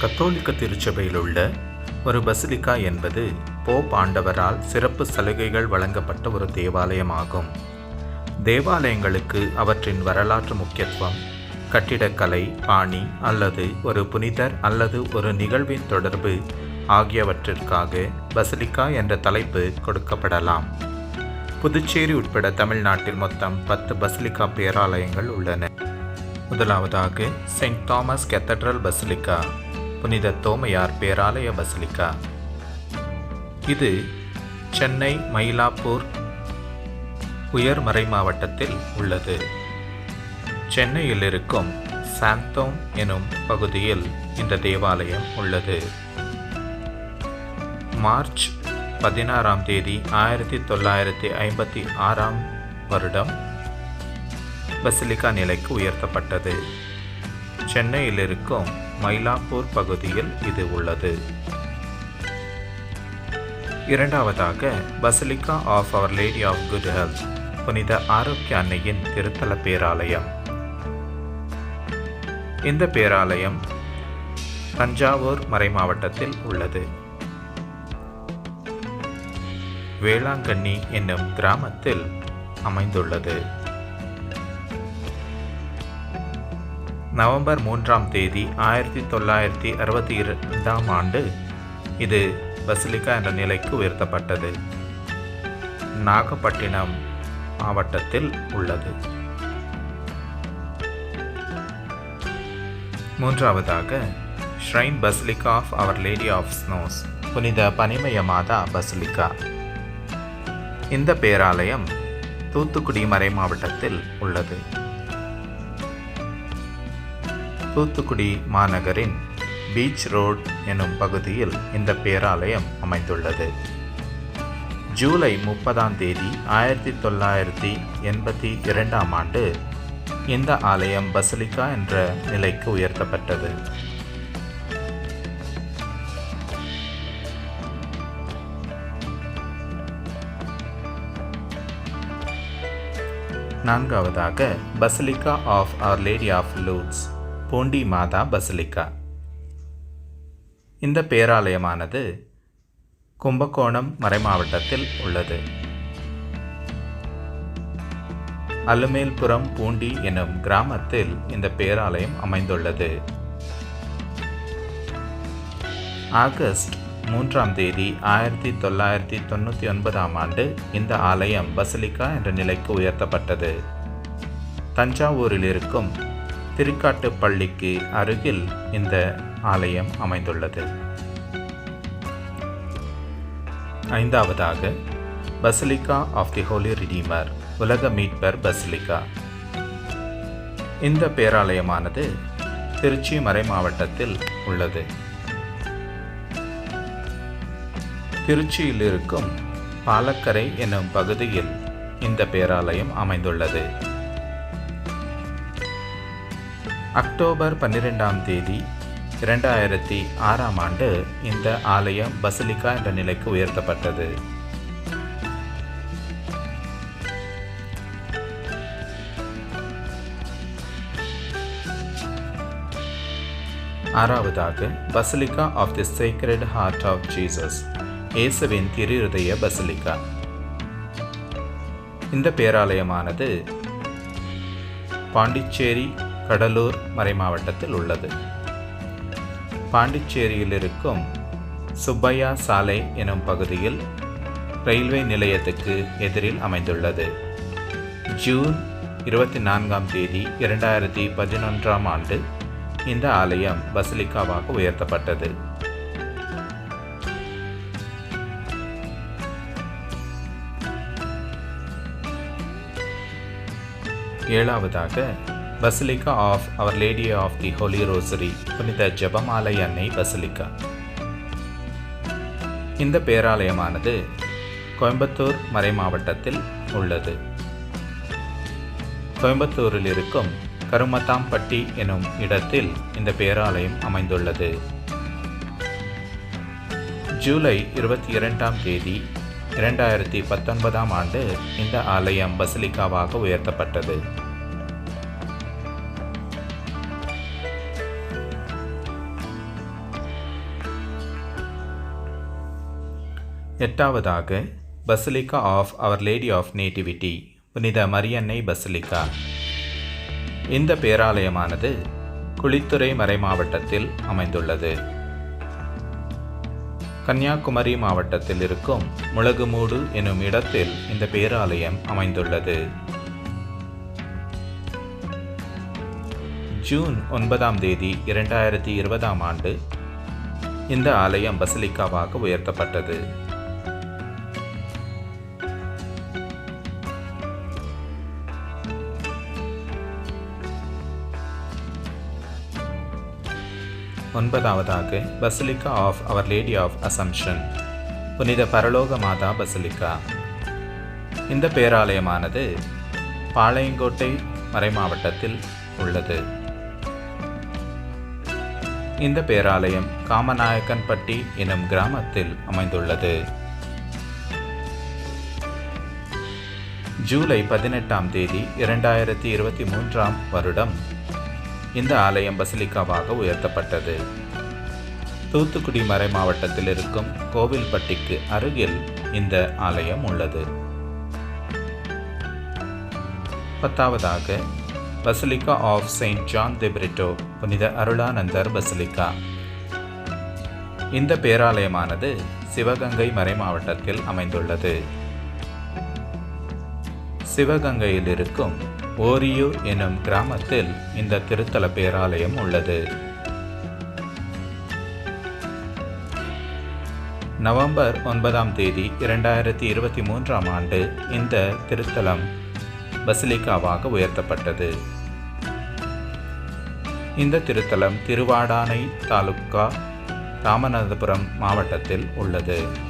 கத்தோலிக்க திருச்சபையில் உள்ள ஒரு பசிலிக்கா என்பது போப் ஆண்டவரால் சிறப்பு சலுகைகள் வழங்கப்பட்ட ஒரு தேவாலயமாகும். தேவாலயங்களுக்கு அவற்றின் வரலாற்று முக்கியத்துவம் கட்டிடக்கலை பாணி அல்லது ஒரு புனிதர் அல்லது ஒரு நிகழ்வின் தொடர்பு ஆகியவற்றிற்காக பசிலிக்கா என்ற தலைப்பு கொடுக்கப்படலாம். புதுச்சேரி உட்பட தமிழ்நாட்டில் மொத்தம் பத்து பசிலிக்கா பேராலயங்கள் உள்ளன. முதலாவதாக செயின்ட் தாமஸ் கெத்தட்ரல் பசிலிக்கா. புனித தோமையார் பேராலய பசிலிக்கா. இது சென்னை மயிலாப்பூர் உயர்மறை மாவட்டத்தில் உள்ளது. சென்னையில் இருக்கும் சாந்தோம் எனும் பகுதியில் இந்த தேவாலயம் உள்ளது. மார்ச் பதினாறாம் தேதி ஆயிரத்தி தொள்ளாயிரத்தி ஐம்பத்தி ஆறாம் வருடம் பசிலிக்கா நிலைக்கு உயர்த்தப்பட்டது. சென்னையில் இருக்கும் மயிலாப்பூர் பகுதியில் இது உள்ளது. இரண்டாவதாக basilica of our lady of good health புனித ஆரோக்கிய அன்னையின் திருத்தல பேராலயம். இந்த பேராலயம் தஞ்சாவூர் மறைமாவட்டத்தில் உள்ளது. வேளாங்கண்ணி என்னும் கிராமத்தில் அமைந்துள்ளது. நவம்பர் மூன்றாம் தேதி ஆயிரத்தி தொள்ளாயிரத்தி அறுபத்தி இரண்டாம் ஆண்டு இது பசிலிக்கா என்ற நிலைக்கு உயர்த்தப்பட்டது. நாகப்பட்டினம் மாவட்டத்தில் உள்ளது. மூன்றாவதாக shrine basilica of our lady of snows புனித பனிமய மாதா பசிலிக்கா. இந்த பேராலயம் தூத்துக்குடி மறை மாவட்டத்தில் உள்ளது. தூத்துக்குடி மாநகரின் பீச் ரோட் எனும் பகுதியில் இந்த பேராலயம் அமைந்துள்ளது. ஜூலை முப்பதாம் தேதி ஆயிரத்தி தொள்ளாயிரத்தி எண்பத்தி இரண்டாம் ஆண்டு இந்த ஆலயம் பசிலிக்கா என்ற நிலைக்கு உயர்த்தப்பட்டது. நான்காவதாக basilica of our lady of Lourdes Poondi Matha basilica. இந்த பேராலயமானது கும்பகோணம் மறைமாவட்டத்தில் உள்ளது. அலுமேல்புரம் பூண்டி எனும் கிராமத்தில் இந்த பேராலயம் அமைந்துள்ளது. ஆகஸ்ட் மூன்றாம் தேதி ஆயிரத்தி தொள்ளாயிரத்தி தொண்ணூற்றி ஒன்பதாம் ஆண்டு இந்த ஆலயம் பசிலிக்கா என்ற நிலைக்கு உயர்த்தப்பட்டது. தஞ்சாவூரில் இருக்கும் திருக்காட்டுப்பள்ளிக்கு அருகில் இந்த ஆலயம் அமைந்துள்ளது. ஐந்தாவதாக basilica of the holy redeemer உலக மீட்பர் பசிலிக்கா. இந்த பேராலயமானது திருச்சி மறை மாவட்டத்தில் உள்ளது. திருச்சியில் இருக்கும் பாலக்கரை என்னும் பகுதியில் இந்த பேராலயம் அமைந்துள்ளது. அக்டோபர் பன்னிரெண்டாம் தேதி இரண்டாயிரத்தி ஆறாம் ஆண்டு இந்த ஆலயம் பசிலிக்கா என்ற நிலைக்கு உயர்த்தப்பட்டது. ஆறாவதாக basilica of the sacred heart of Jesus இயேசுவின் திரு இருதய பசிலிக்கா. இந்த பேராலயமானது பாண்டிச்சேரி கடலூர் மறைமாவட்டத்தில் உள்ளது. பாண்டிச்சேரியில் இருக்கும் சுப்பையா சாலை எனும் பகுதியில் ரயில்வே நிலையத்துக்கு எதிரில் அமைந்துள்ளது. ஜூன் இருபத்தி நான்காம் தேதி இரண்டாயிரத்தி பதினொன்றாம் ஆண்டு இந்த ஆலயம் பசிலிக்காவாக உயர்த்தப்பட்டது. ஏழாவதாக basilica of our lady of the holy rosary புனித ஜபமாலை அன்னை பசிலிக்கா இந்த பேராலயமானது கோயம்புத்தூர் மறை மாவட்டத்தில் உள்ளது. கோயம்புத்தூரில் இருக்கும் கருமத்தாம்பட்டி எனும் இடத்தில் இந்த பேராலயம் அமைந்துள்ளது. ஜூலை இருபத்தி இரண்டாம் தேதி இரண்டாயிரத்தி பத்தொன்பதாம் ஆண்டு இந்த ஆலயம் பசிலிக்காவாக உயர்த்தப்பட்டது. எட்டாவதாக basilica of our lady of nativity புனித மரியன்னை பசிலிக்கா. இந்த பேராலயமானது குளித்துறை மறைமாவட்டத்தில் அமைந்துள்ளது. கன்னியாகுமரி மாவட்டத்தில் இருக்கும் முளகுமூடு எனும் இடத்தில் இந்த பேராலயம் அமைந்துள்ளது. ஜூன் ஒன்பதாம் தேதி இரண்டாயிரத்தி இருபதாம் ஆண்டு இந்த ஆலயம் பசிலிக்காவாக உயர்த்தப்பட்டது. ஒன்பதாவதாக basilica of our lady of assumption புனித பரலோக மாதா பசிலிக்கா இந்த பேராலயமானது பாளையங்கோட்டை மறைமாவட்டத்தில் உள்ளது. இந்த பேராலயம் காமநாயக்கன்பட்டி எனும் கிராமத்தில் அமைந்துள்ளது. ஜூலை பதினெட்டாம் தேதி இரண்டாயிரத்தி இருபத்தி மூன்றாம் வருடம் இந்த ஆலயம் பசிலிக்காவாக உயர்த்தப்பட்டது. தூத்துக்குடி மறை மாவட்டத்தில் இருக்கும் கோவில்பட்டிக்கு அருகில் இந்த ஆலயம் உள்ளது. பத்தாவதாக basilica of Saint John the Britto புனித அருளானந்தர் பசிலிக்கா. இந்த பேராலயமானது சிவகங்கை மறை மாவட்டத்தில் அமைந்துள்ளது. சிவகங்கையில் இருக்கும் ஓரியூர் எனும் கிராமத்தில் இந்த திருத்தல பேராலயம் உள்ளது. நவம்பர் ஒன்பதாம் தேதி இரண்டாயிரத்தி இருபத்தி மூன்றாம் ஆண்டு இந்த திருத்தலம் பசிலிக்காவாக உயர்த்தப்பட்டது. இந்த திருத்தலம் திருவாடானை தாலுக்கா ராமநாதபுரம் மாவட்டத்தில் உள்ளது.